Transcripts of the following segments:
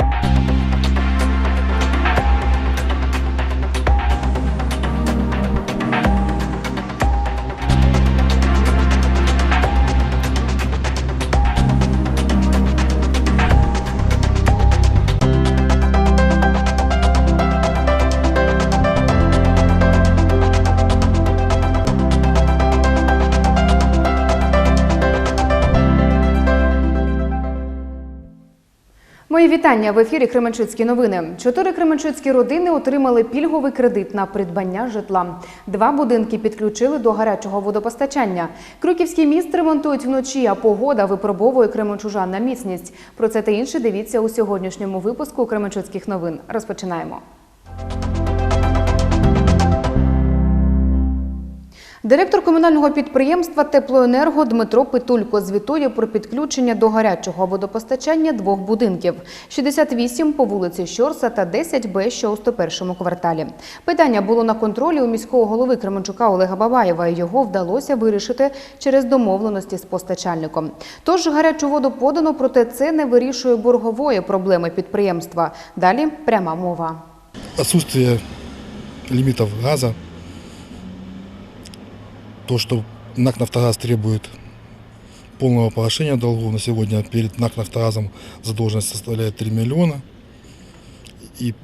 you Мої вітання в ефірі Кременчуцькі новини. Чотири кременчуцькі родини отримали пільговий кредит на придбання житла. Два будинки підключили до гарячого водопостачання. Крюківський міст ремонтують вночі, а погода випробовує кременчужан на міцність. Про це та інше дивіться у сьогоднішньому випуску Кременчуцьких новин. Розпочинаємо. Директор комунального підприємства Теплоенерго Дмитро Петулько звітує про підключення до гарячого водопостачання двох будинків: 68 по вулиці Щорса та 10Б, що у 101 кварталі. Питання було на контролі у міського голови Кременчука Олега Бабаєва. і Його вдалося вирішити через домовленості з постачальником. Тож гарячу воду подано, проте це не вирішує боргової проблеми підприємства. Далі пряма мова. отсутствие лимитов газа, то, что НАК «Нафтогаз» требует полного погашения долгов на сегодня перед НАК «Нафтогазом» задолженность составляет 3 миллиона и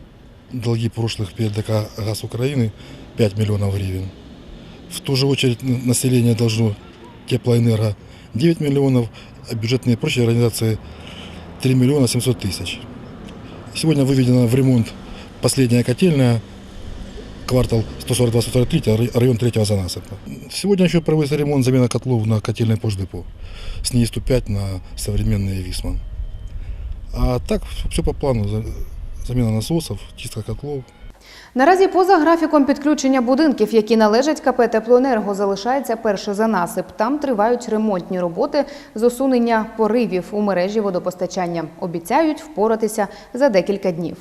долги прошлых перед ДК «Газ Украины» 5 миллионов гривен. В ту же очередь население должно теплоэнерго 9 миллионов, а бюджетные и прочие организации 3 миллиона 700 тысяч. Сегодня выведена в ремонт последняя котельная, квартал 142-143, район третьего занасыпа. Сегодня еще проводится ремонт, замена котлов на котельной Пождепо. С ней 105 на современные Висман. А так все по плану. За- Замена насосов, чистка котлов. Наразі поза графіком підключення будинків, які належать КП «Теплоенерго», залишається перший занасип. Там тривають ремонтні роботи з усунення поривів у мережі водопостачання. Обіцяють впоратися за декілька днів.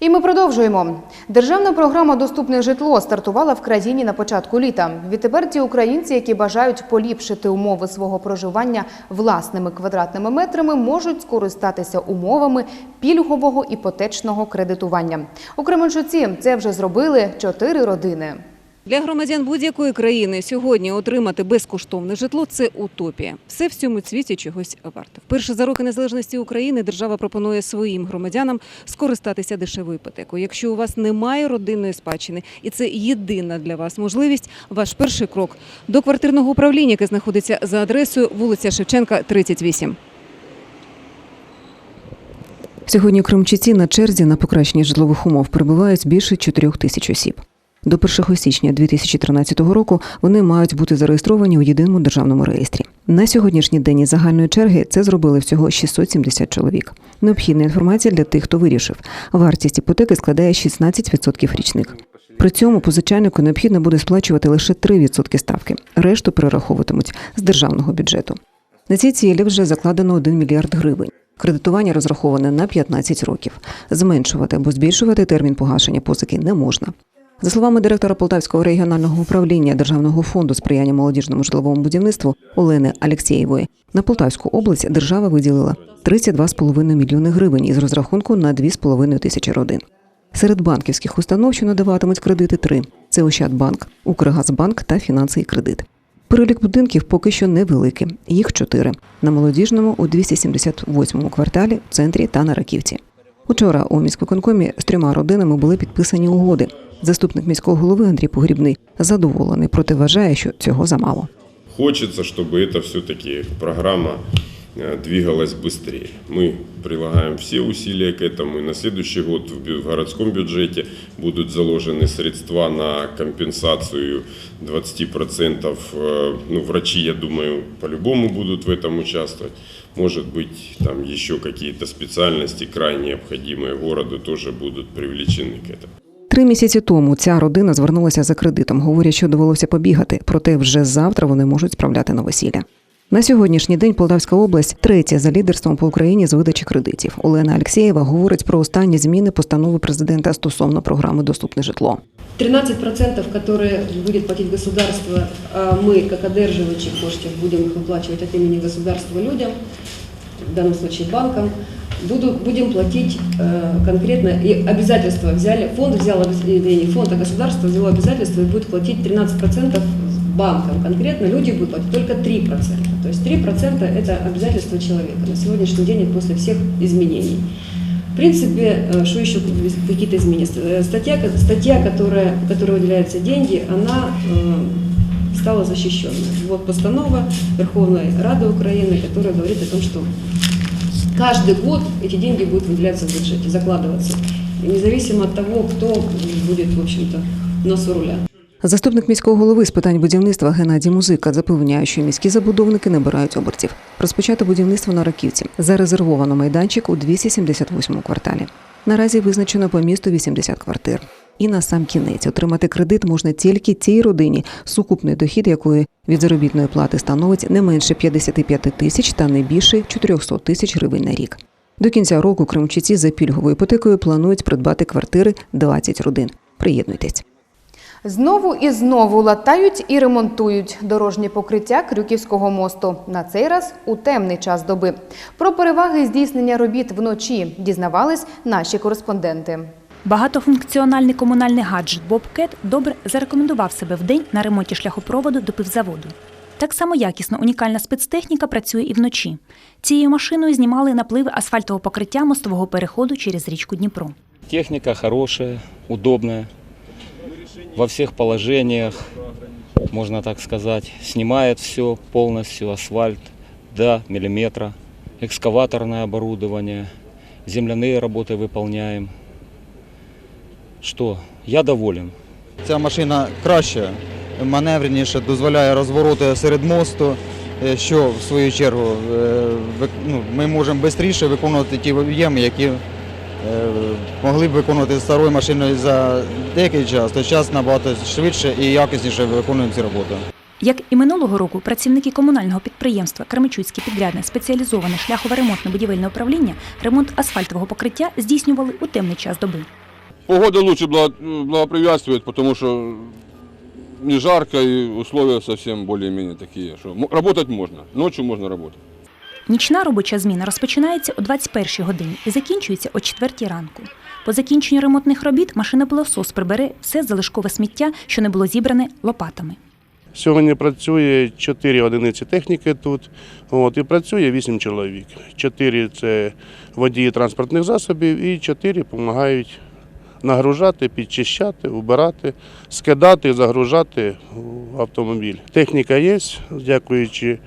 І ми продовжуємо. Державна програма Доступне житло стартувала в країні на початку літа. Відтепер ті українці, які бажають поліпшити умови свого проживання власними квадратними метрами, можуть скористатися умовами пільгового іпотечного кредитування. У Кременчуці це вже зробили чотири родини. Для громадян будь-якої країни сьогодні отримати безкоштовне житло це утопія. Все в цьому світі чогось варте. Вперше за роки незалежності України держава пропонує своїм громадянам скористатися дешевою іпотекою. Якщо у вас немає родинної спадщини, і це єдина для вас можливість, ваш перший крок до квартирного управління, яке знаходиться за адресою вулиця Шевченка, 38. Сьогодні у Кримчиці на черзі на покращення житлових умов перебувають більше 4 тисяч осіб. До 1 січня 2013 року вони мають бути зареєстровані у єдиному державному реєстрі. На сьогоднішній день із загальної черги це зробили всього 670 чоловік. Необхідна інформація для тих, хто вирішив. Вартість іпотеки складає 16% річних. При цьому позичальнику необхідно буде сплачувати лише 3% ставки. Решту перераховуватимуть з державного бюджету. На ці цілі вже закладено 1 мільярд гривень. Кредитування розраховане на 15 років. Зменшувати або збільшувати термін погашення позики не можна. За словами директора Полтавського регіонального управління Державного фонду сприяння молодіжному житловому будівництву Олени Алєксєєвої, на Полтавську область держава виділила 32,5 мільйони гривень із розрахунку на 2,5 тисячі родин. Серед банківських установ, що надаватимуть кредити, три: це Ощадбанк, Укргазбанк та фінанси кредит. Перелік будинків поки що невеликий. Їх чотири на молодіжному у 278-му кварталі, в центрі та на Раківці. Учора у міськвиконкомі з трьома родинами були підписані угоди. Заступник міського голови Андрій Погрібний задоволений, проте вважає, що цього замало. Хочется, чтобы это все-таки программа э, двигалась быстрее. Мы прилагаем все усилия к этому. И на следующий год в бю- в городском бюджете будут заложены средства на компенсацию 20%. Э, Ну, врачи, я думаю, по-любому будут в этом участвовать. Может быть, там еще какие-то специальности, крайне необходимые городу, тоже будут привлечены к этому. Три місяці тому ця родина звернулася за кредитом. Говорять, що довелося побігати, проте вже завтра вони можуть справляти новосілля. На сьогоднішній день Полтавська область третя за лідерством по Україні з видачі кредитів. Олена Алексєєва говорить про останні зміни постанови президента стосовно програми Доступне житло. 13%, которые будет платить государство, а мы, как одерживачи коштів, будем их выплачивать от имени государства людям. в данном случае банкам, Буду, будем платить э, конкретно, и обязательства взяли, фонд взял, э, не фонд, а государство взяло обязательство и будет платить 13% банкам. Конкретно люди будут платить только 3%. То есть 3% это обязательство человека на сегодняшний день после всех изменений. В принципе, э, что еще какие-то изменения? Э, Статья, статья которая, которой выделяются деньги, она э, стала защищенной. Вот постанова Верховной Рады Украины, которая говорит о том, что каждый год эти деньги будут выделяться в бюджете, закладываться. И независимо от того, кто будет, в общем-то, у нас у руля. Заступник міського голови з питань будівництва Геннадій Музика запевняє, що міські забудовники набирають обертів. Розпочато будівництво на Раківці. Зарезервовано майданчик у 278 кварталі. Наразі визначено по місту 80 квартир. І на сам кінець отримати кредит можна тільки цій родині, сукупний дохід якої від заробітної плати становить не менше 55 тисяч та не більше 400 тисяч гривень на рік. До кінця року кримчиці за пільговою іпотекою планують придбати квартири 20 родин. Приєднуйтесь. Знову і знову латають і ремонтують дорожнє покриття Крюківського мосту. На цей раз у темний час доби. Про переваги здійснення робіт вночі дізнавались наші кореспонденти. Багатофункціональний комунальний гаджет Bobcat добре зарекомендував себе вдень на ремонті шляхопроводу до пивзаводу. Так само якісно унікальна спецтехніка працює і вночі. Цією машиною знімали напливи асфальтового покриття мостового переходу через річку Дніпро. Техника хорошая, удобная. Во всех положениях, можно так сказать. Снимает все полностью, асфальт до миллиметра. Экскаваторное оборудование. Земляные работы выполняем. Что? Я доволен. Ця машина краще, маневреніше, дозволяє розвороти серед мосту, е, що в свою чергу е, ну, ми можемо швидше виконувати ті об'єми, які е, могли б виконувати старою машиною за деякий час, то час набагато швидше і якісніше виконуємо ці роботи. Як і минулого року, працівники комунального підприємства Кременчуцьке підрядне спеціалізоване шляхово-ремонтне будівельне управління ремонт асфальтового покриття здійснювали у темний час доби. Погода лучше благо- благоприятствует, потому что не жарко и условия совсем более-менее такие, что работать можно, ночью можно работать. Нічна робоча зміна розпочинається о 21 годині і закінчується о 4 ранку. По закінченню ремонтних робіт машина-пилосос прибере все залишкове сміття, що не було зібране лопатами. Сьогодні працює 4 одиниці техніки тут, от, і працює 8 чоловік. 4 – це водії транспортних засобів і 4 допомагають нагружати, підчищати, убирати, скидати, загружати автомобіль. Техніка є, дякуючи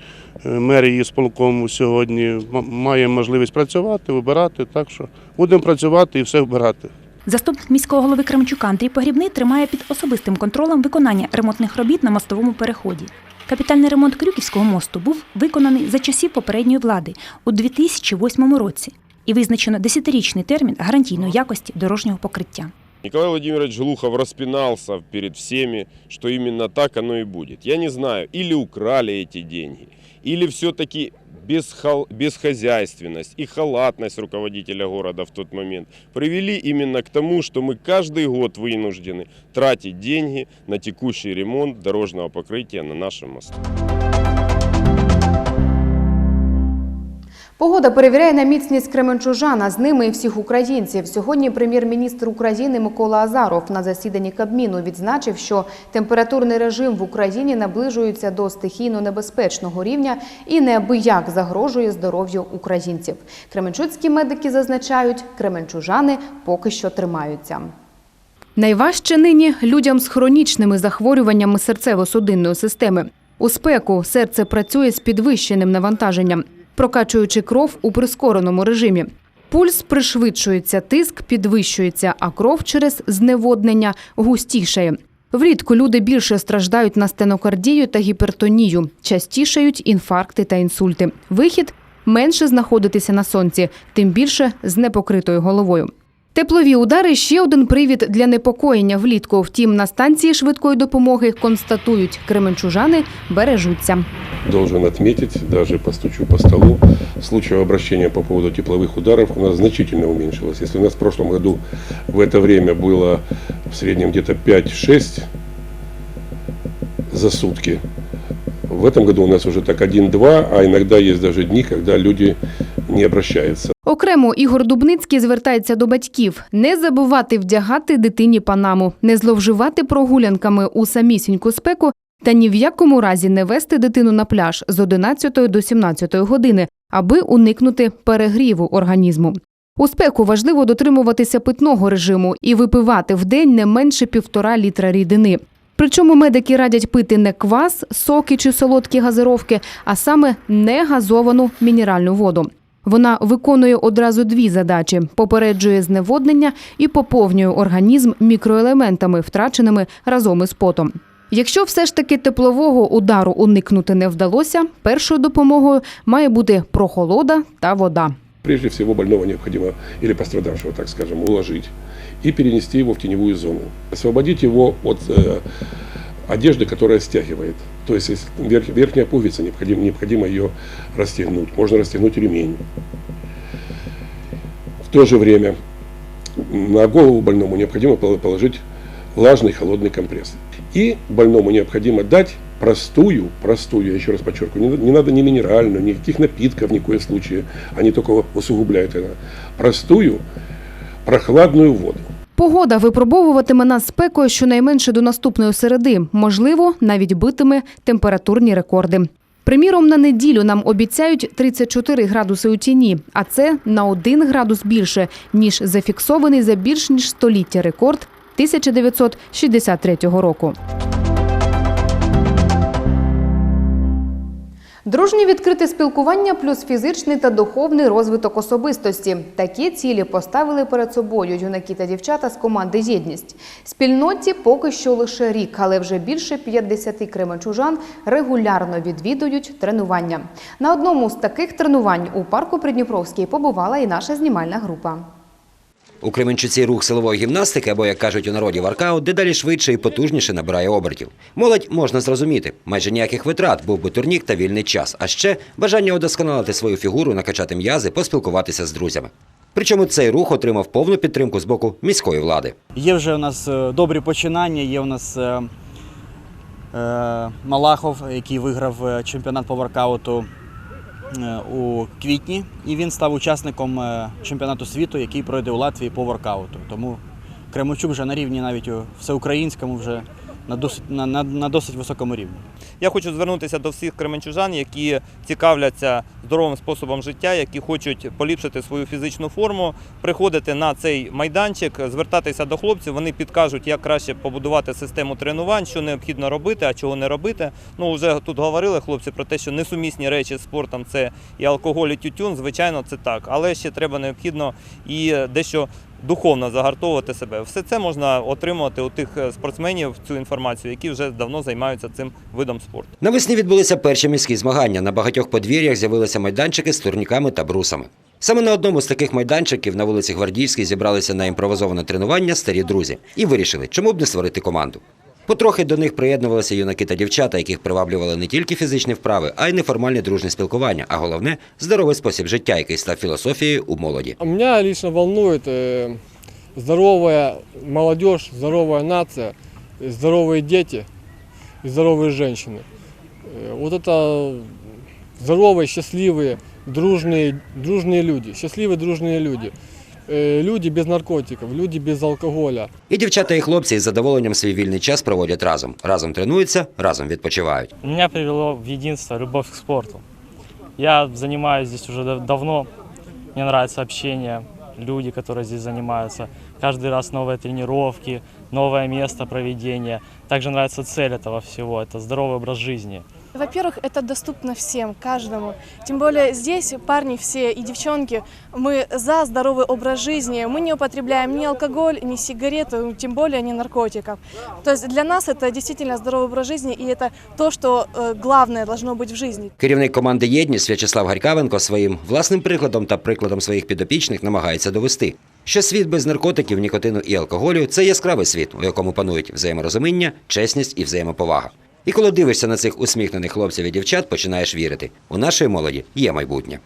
е, мерії з полком сьогодні м- маємо можливість працювати, вибирати, так що будемо працювати і все вбирати. Заступник міського голови Кременчука Андрій Погрібний тримає під особистим контролем виконання ремонтних робіт на мостовому переході. Капітальний ремонт Крюківського мосту був виконаний за часів попередньої влади у 2008 році і визначено 10-річний термін гарантійної якості дорожнього покриття. Николай Владимирович Глухов распинался перед всеми, что именно так оно и будет. Я не знаю, или украли эти деньги, или все-таки бесхол- бесхозяйственность и халатность руководителя города в тот момент привели именно к тому, что мы каждый год вынуждены тратить деньги на текущий ремонт дорожного покрытия на нашем мосту. Погода перевіряє на міцність кременчужан, а з ними і всіх українців. Сьогодні прем'єр-міністр України Микола Азаров на засіданні Кабміну відзначив, що температурний режим в Україні наближується до стихійно небезпечного рівня і неабияк загрожує здоров'ю українців. Кременчуцькі медики зазначають, кременчужани поки що тримаються. Найважче нині людям з хронічними захворюваннями серцево-судинної системи. У спеку серце працює з підвищеним навантаженням, прокачуючи кров у прискореному режимі. Пульс пришвидшується, тиск підвищується, а кров через зневоднення густішає. Влітку люди більше страждають на стенокардію та гіпертонію, частішають інфаркти та інсульти. Вихід менше знаходитися на сонці, тим більше з непокритою головою. Теплові удари ще один привід для непокоєння влітку. Втім, на станції швидкої допомоги констатують, кременчужани бережуться. Должен отметить, даже постучу по столу, случаев обращения по поводу тепловых ударов у нас значительно уменьшилось. Если у нас в прошлом году в это время было в среднем где-то 5-6 за сутки, в этом году у нас уже так 1-2, а иногда есть даже дни, когда люди не обращается. Окремо Ігор Дубницький звертається до батьків не забувати вдягати дитині панаму, не зловживати прогулянками у самісіньку спеку та ні в якому разі не вести дитину на пляж з 11 до 17 години, аби уникнути перегріву організму. У спеку важливо дотримуватися питного режиму і випивати в день не менше півтора літра рідини. Причому медики радять пити не квас, соки чи солодкі газировки, а саме негазовану мінеральну воду. Вона виконує одразу дві задачі: попереджує зневоднення і поповнює організм мікроелементами, втраченими разом із потом. Якщо все ж таки теплового удару уникнути не вдалося, першою допомогою має бути прохолода та вода. Прежде всего больного необходимо, или пострадавшего, так скажем, уложить и перенести его в теневую зону. Освободить его от э, одежды, которая стягивает. То есть верх- верхняя пуговица, необходимо, необходимо ее расстегнуть. Можно расстегнуть ремень. В то же время на голову больному необходимо пол- положить влажный холодный компресс. И больному необходимо дать простую, простую, я еще раз подчеркиваю, не, не надо ни минеральную, никаких напитков ни в коем случае, они только усугубляют это. Простую, прохладную воду. Погода випробовуватиме нас спекою щонайменше до наступної середи, можливо, навіть битиме температурні рекорди. Приміром, на неділю нам обіцяють 34 градуси у тіні, а це на 1 градус більше, ніж зафіксований за більш ніж століття рекорд 1963 року. Дружнє відкрите спілкування плюс фізичний та духовний розвиток особистості. Такі цілі поставили перед собою юнаки та дівчата з команди Єдність. Спільноті поки що лише рік, але вже більше 50 кременчужан регулярно відвідують тренування. На одному з таких тренувань у парку Придніпровський побувала і наша знімальна група. У Кременчуці рух силової гімнастики, або як кажуть у народі варкаут, дедалі швидше і потужніше набирає обертів. Молодь можна зрозуміти, майже ніяких витрат, був би турнік та вільний час, а ще бажання удосконалити свою фігуру, накачати м'язи, поспілкуватися з друзями. Причому цей рух отримав повну підтримку з боку міської влади. Є вже у нас е, добрі починання. Є у нас е, е, Малахов, який виграв чемпіонат по воркауту е, у квітні, і він став учасником е, чемпіонату світу, який пройде у Латвії по воркауту. Тому Кремучук вже на рівні навіть у всеукраїнському, вже на досить, на, на, на досить високому рівні. Я хочу звернутися до всіх кременчужан, які цікавляться здоровим способом життя, які хочуть поліпшити свою фізичну форму, приходити на цей майданчик, звертатися до хлопців. Вони підкажуть, як краще побудувати систему тренувань, що необхідно робити, а чого не робити. Ну вже тут говорили хлопці про те, що несумісні речі з спортом це і алкоголь, і тютюн. Звичайно, це так, але ще треба необхідно і дещо духовно загартовувати себе. Все це можна отримувати у тих е, спортсменів цю інформацію, які вже давно займаються цим видом спорту. Навесні відбулися перші міські змагання. На багатьох подвір'ях з'явилися майданчики з турніками та брусами. Саме на одному з таких майданчиків на вулиці Гвардійській зібралися на імпровизоване тренування старі друзі і вирішили, чому б не створити команду. Потрохи до них приєднувалися юнаки та дівчата, яких приваблювали не тільки фізичні вправи, а й неформальне дружне спілкування, а головне здоровий спосіб життя, який став філософією у молоді. Меня лично волнует э, здоровая молодежь, здоровая нация, здоровые дети и здоровые женщины. Э, вот это здоровые, счастливые, дружные, дружные люди, счастливые, дружные люди. Э, Люди без наркотиков, люди без алкоголя. І дівчата і хлопці із задоволенням свій вільний час проводять разом. Разом тренуються, разом відпочивають. Меня привело в единство, любовь к спорту. Я занимаюсь здесь уже дав- давно. Мне нравится общение, люди, которые здесь занимаются. Каждый раз новые тренировки, новое место проведения. Также нравится цель этого всего – это здоровый образ жизни. Во-первых, это доступно всем, каждому. Тем более здесь парни все и девчонки, мы за здоровый образ жизни. Мы не употребляем ни алкоголь, ни сигареты, тем более ни наркотиков. То есть для нас это действительно здоровый образ жизни, и это то, что э, главное должно быть в жизни. Керівник команди Єдність В'ячеслав Гарькавенко своїм власним прикладом та прикладом своїх підопічних намагається довести, що світ без наркотиків, нікотину і алкоголю це яскравий світ, у якому панують взаєморозуміння, чесність і взаємоповага. І коли дивишся на цих усміхнених хлопців і дівчат, починаєш вірити. У нашої молоді є майбутнє.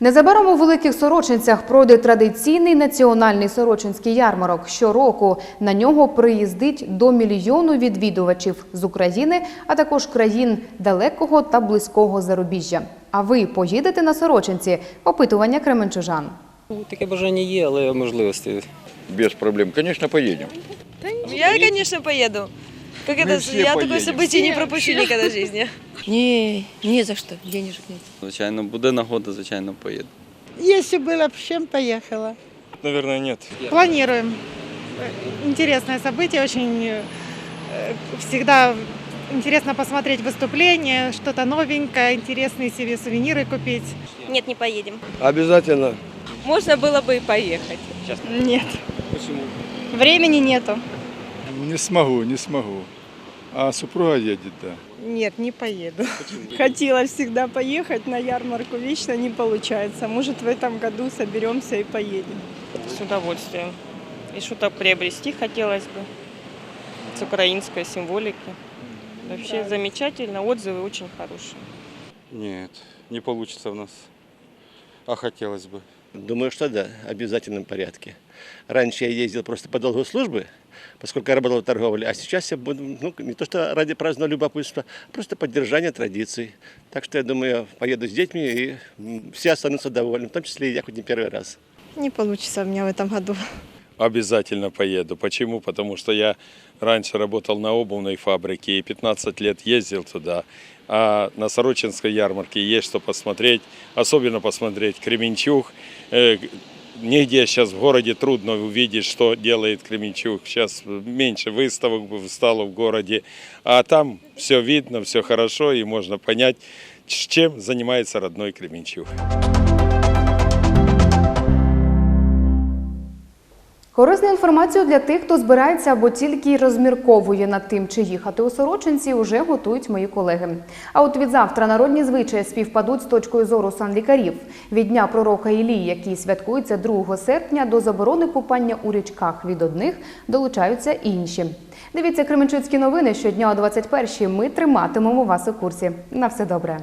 Незабаром у Великих Сорочинцях пройде традиційний національний сорочинський ярмарок. Щороку на нього приїздить до мільйону відвідувачів з України, а також країн далекого та близького зарубіжжя. А ви поїдете на Сорочинці? Опитування кременчужан. Таке бажання є, але можливості. Без проблем. Конечно, поедем. Я, конечно, поеду. Как это, я такое событие не пропущу никогда в жизни. Не, не за что, денежек нет. Звичайно, буде нагода, звичайно, поїду. Если было бы чем, поехала. Наверное, нет. Планируем. Интересное событие, очень э, всегда интересно посмотреть выступление, что-то новенькое, интересные себе сувениры купить. Нет, не поедем. Обязательно. Можно было бы и поехать. Нет, Почему? времени нету. Не смогу, не смогу. А супруга едет, да. Нет, не поеду. Хотела всегда поехать на ярмарку, вечно не получается. Может, в этом году соберемся и поедем. С удовольствием. И что-то приобрести хотелось бы. С украинской символики. Вообще замечательно, отзывы очень хорошие. Нет, не получится у нас. А хотелось бы. Думаю, что да, в обязательном порядке. Раньше я ездил просто по долгу службы, поскольку я работал в торговле, а сейчас я буду, ну, не то что ради праздного любопытства, а просто поддержания традиций. Так что я думаю, поеду с детьми, и все останутся довольны, в том числе и я хоть не первый раз. Не получится у меня в этом году. Обязательно поеду. Почему? Потому что я раньше работал на обувной фабрике и 15 лет ездил туда. А на Сорочинской ярмарке есть что посмотреть. Особенно посмотреть Кременчуг. Нигде сейчас в городе трудно увидеть, что делает Кременчук. Сейчас меньше выставок стало в городе. А там все видно, все хорошо и можно понять, чем занимается родной Кременчуг. Корисну інформацію для тих, хто збирається або тільки розмірковує над тим, чи їхати у Сорочинці, вже готують мої колеги. А от від завтра народні звичаї співпадуть з точкою зору санлікарів. Від дня пророка Ілії, який святкується 2 серпня, до заборони купання у річках від одних долучаються інші. Дивіться Кременчуцькі новини щодня о 21-й. Ми триматимемо вас у курсі. На все добре.